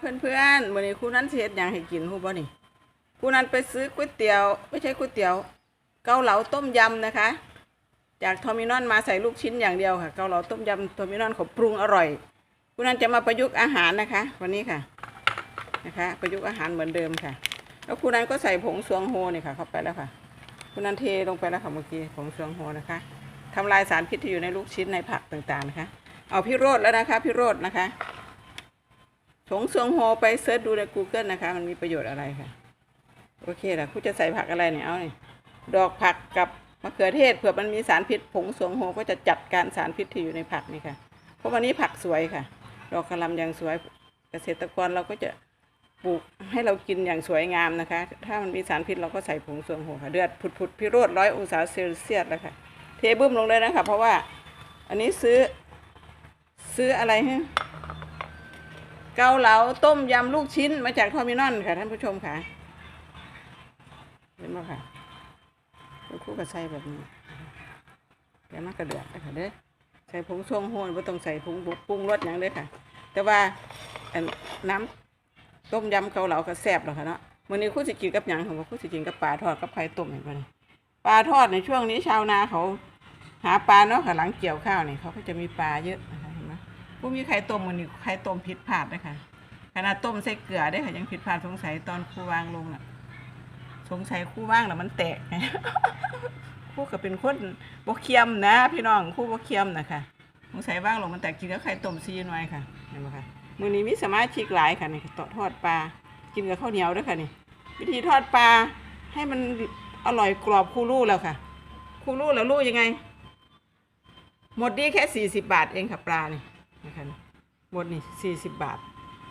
เพื่อนๆวันนี้ครูนั้นสิเฮ็ดหยังให้กินฮู้บ่นี่ครูนั้นไปซื้อก๋วยเตี๋ยว ไม่ใช่ก๋วยเตี๋ยว เกาเหลาต้มยำนะคะ จากทอมินอนมาใส่ลูกชิ้นอย่างเดียวค่ะ เกาเหลาต้มยำทอมินอนเขาปรุงอร่อยครูนั้นจะมาประยุกต์อาหารนะคะ วันนี้ค่ะนะคะ ประยุกต์อาหารเหมือนเดิมค่ะ แล้วครูนั้นก็ใส่ผงสวงโฮนี่ค่ะ เข้าไปแล้วค่ะครูนั้นเทลงไปแล้วค่ะเมื่อกี้ผงสวงโฮนะคะทำลายสารพิษที่อยู่ในลูกชิ้นในผักต่างๆนะคะ เอาพี่โรดแล้วนะคะพี่โรดนะคะ ผงซวงโฮไปเซิร์ชดูใน Google นะคะ มันมีประโยชน์อะไรค่ะ โอเคละคุณจะใส่ผักอะไรเนี่ยเอาเนี่ยดอกผักกับมะเขือเทศเผื่อมันมีสารพิษผงซวงโฮก็จะจัดการสารพิษที่อยู่ในผักนี่ค่ะ เพราะวันนี้ผักสวยค่ะ ดอกกระหลำอย่างสวยเกษตรกรเราก็จะปลูกให้เรากินอย่างสวยงามนะคะ ถ้ามันมีสารพิษเราก็ใส่ผงซวงโฮค่ะเดือดผุดๆพิโรธร้อยองศาเซลเซียสแล้วค่ะ เทบึ้มลงเลยนะคะ เพราะว่าอันนี้ซื้อ ซื้ออะไรฮะ เกาเหลาต้มยำลูกชิ้นมาจากทอมินอนค่ะท่านผู้ชมค่ะเห็นไหมค่ะคู่กับใส่แบบนี้แกมากระเดือดนะคะเด้อใส่ผงช่วงโหนไม่ต้องใส่ผงปรุงรสอย่างเด้อค่ะ แต่ว่าน้ำต้มยำเกาเหลาก็แซ่บแล้วค่ะเนาะวันนี้คู่สิกินกับหยังของคู่สิกินกับปลาทอดกับไข่ต้มเห็นไหมปลาทอดในช่วงนี้ชาวนาเขา หาปลาเนาะค่ะหลังเกี่ยวข้าวนี่เขาก็จะมีปลาเยอะ ผู้มีไข่ต้มมันนี่ไข่ต้มผิดพลาดนะคะขนาดต้มใส่เกลือได้ค่ะยังผิดพลาดสงสัยตอนครูวางลงน่ะ สงสัยครู่ว่างแล้วมันแตกครู่ก็เป็นคนบกเคียมนะ พี่น้องครู่บกเคียมนะคะสงสัยว่างลงมันแตกกินกับไข่ต้มซีหน่อยค่ะเห็นไหมคะมือนี้มีสมาชิกหลายค่ะนี่ต่อทอดปลากินกับข้าวเหนียวด้วยค่ะนี่ วิธีทอดปลาให้มันอร่อยกรอบคู่รู้แล้วค่ะคู่รู้แล้วรู้ยังไง หมดนี่แค่สี่สิบบาทเองค่ะปลานี่ นะคะหมดนี่สี่สิบบาท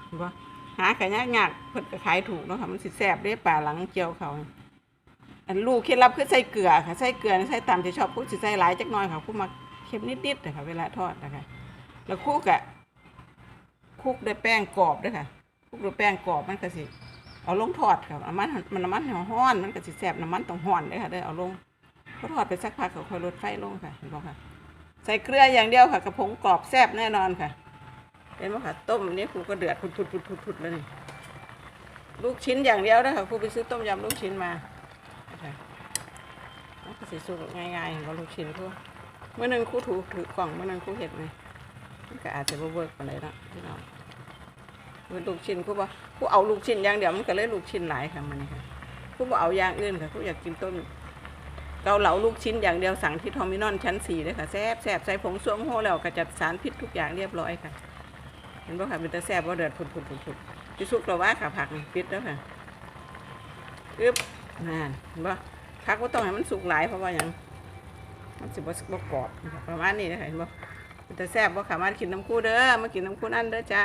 เห็นปะหาขายยากๆเพิ่นก็ขายถูกเนาะค่ะมันสิแซ่บเด้ปลาหลังเจียวเขาอันลูกเคล็ดลับคือใส่เกลือค่ะใส่เกลือใส่ตามที่ชอบผู้สิใส่หลายจักหน่อยค่ะผู้มาเค็มนิดๆนะคะเวลาทอดนะคะ แล้วคุกอะคุกด้วยแป้งกรอบด้วยค่ะคุกด้วยแป้งกรอบมันก็สิเอาลงทอดค่ะน้ำมันมันน้ำมันห้อนมันก็สิแซ่บน้ำมันต้องห้อนเลยค่ะได้เอาลงพอทอดไปสักพักก็ค่อยลดไฟลงค่ะเห็นบ่ค่ะ ใส่เกลืออย่างเดียวค่ะกระผงกรอบแซ่บแน่นอนค่ะเห็นไหมค่ะต้มอันนี้ครูก็เดือดพุดๆๆๆๆแล้วนี่ลูกชิ้นอย่างเดียวนะคะครูไปซื้อต้มยำลูกชิ้นมานะคะแล้วก็สิสุกง่ายๆกับลูกชิ้นครูเมื่อหนึงครูถูถือกล่องเมื่อหนึงครูเห็ดไหมมันก็อาจจะเวิร์กปานใดเนะพี่น้องคือลูกชิ้นครูบอกครูเอาลูกชิ้นอย่างเดียวมันก็เลยลูกชิ้นหลายค่ะมันนี่ค่ะครูบอกเอาอย่างอื่นค่ะครูอยากกินต้ม เกาเหลาลูกชิ้นอย่างเดียวสั่งที่ทอมินอนชั้นสี่เลยค่ะแซ่บแซ่บใส่ผงสวงโฮแล้วกระจัดสารพิษทุกอย่างเรียบร้อยค่ะ เห็นป่ะค่ะเป็นตาแซ่บว่าเดือดผุดผุดผุดผุดที่สุกเราว่าค่ะผักนี่ปิดแล้วค่ะอึ๊บนั่นเห็นป่ะผักก็ต้องให้มันสุกหลายเพราะว่าอย่างมันสิบบ่กรอบประมาณนี้นะคะเห็นป่ะเป็นตาแซ่บว่าค่ะมากินน้ำคู่เด้อมากินน้ำคู่นั่นเด้อจ้า